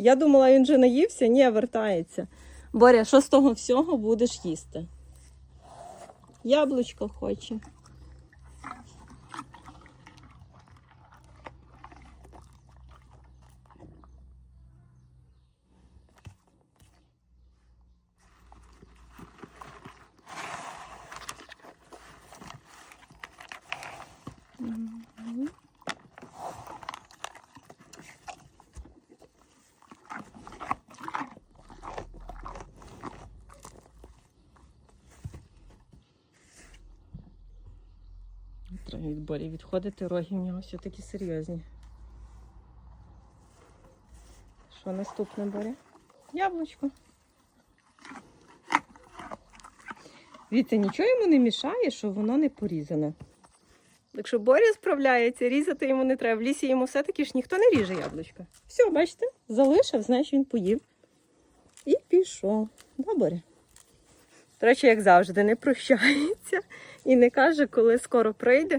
Я думала, він вже наївся, ні, вертається. Боря, що з того всього будеш їсти? Яблучко хоче. Треба від болі відходити, роги в нього все такі серйозні. Що наступне Боря? Яблучко. Дивіться, нічого йому не мішає, що воно не порізане. Якщо Боря справляється, різати йому не треба. В лісі йому все-таки ж ніхто не ріже яблучко. Все, бачите, залишив, значить він поїв. І пішов. Добре. До речі, як завжди, не прощається і не каже, коли скоро прийде.